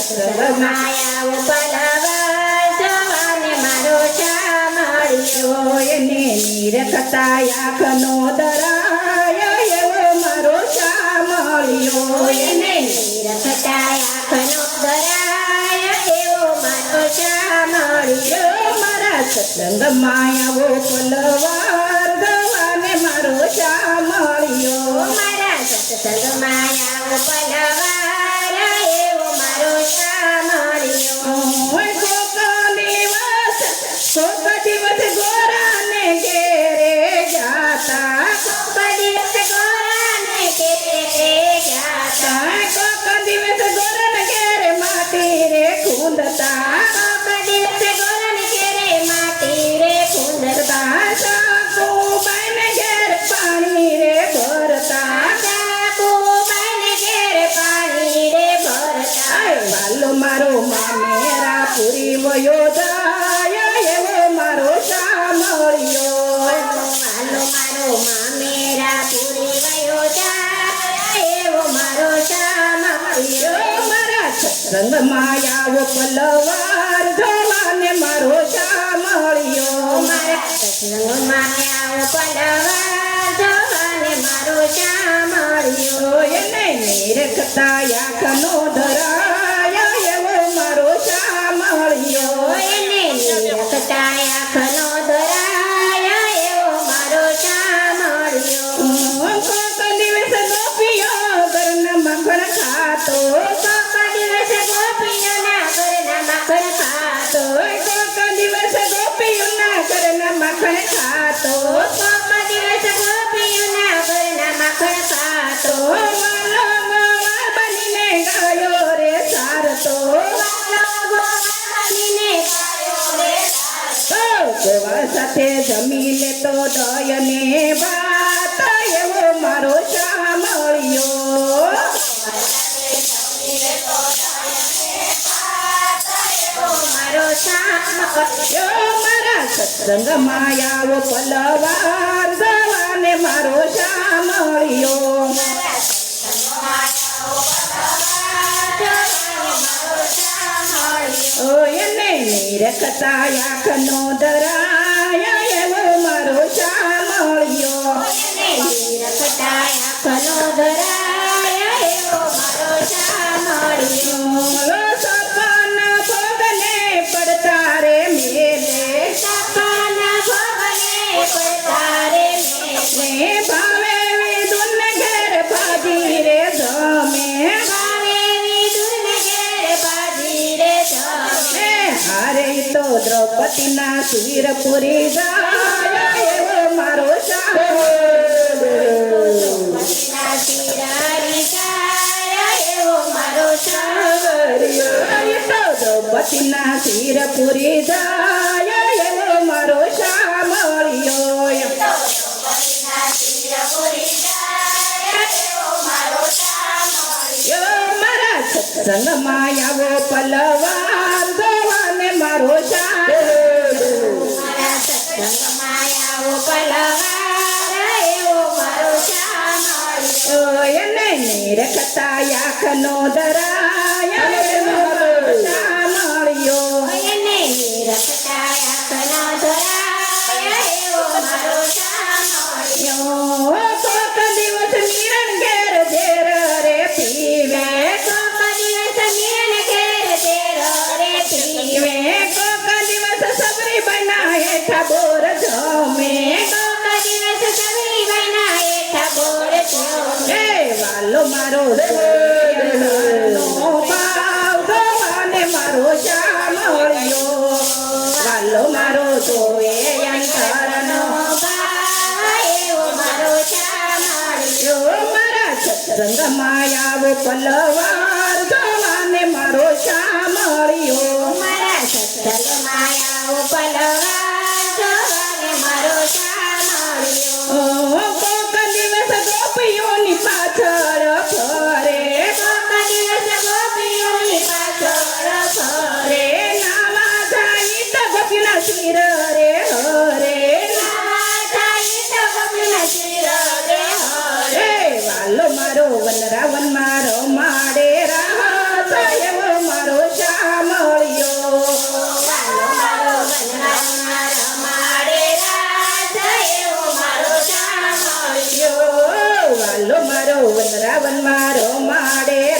સત્સંગમાં માયા પલવા જવાને મારો શા મળ્યો. એને નિરખતા આંખનો દરાય એવો મારો શા મળ્યો એને નિરખતા આંખનો દરાય એવો મારો શા મળ્યો મારા સત્સંગમાં આવો પલવાર ગવાને મારો શા મળ્યો માયા પૂરી મયો જાય એવો મારો શા મળ્યો. વાલો મારો મામેરા પૂરી વયો જાય એવો મારો શ્યામ મળ્યો યો મારા સત્સંગમાં આવો પલવાર ધોવાને મારો શા મળ્યો મારા સત્સંગમાં આવો પલવાર ધોવાને મારો શ્યામ મળ્યો એને નિરખતા આંખનો મખણ ખાતો કોક દિવસ ગોપીઓના ઘરના માખણ ખાતો વાલો ગોવાળ બનીને ગાયો રે સારતો ગોવાળ સાથે જમી લેતો દયને ભાત એવો મારો શા મળ્યો મારો શ્યામ આવો પલવાર જવાને મારો શા મળ્યો. એને નિરખતા આંખનો નો એવો દ્રૌપદીના સુવીર પુરી જાય એવો મારો દ્રૌપદીના શિર પુરી જાય એવો મારો શા મારા સત્સંગમાં આવો પલવાર ઓ એને નિરખતા મારો મારો આવો પલવાર ગવાને મારો શા મળ્યો મારા સત્સંગમાં આવો પલવા વન રાવણ મારો માડે રામ સાહેબ મારો શામળિયો વાલો મારો વન રાવણ મારો માડે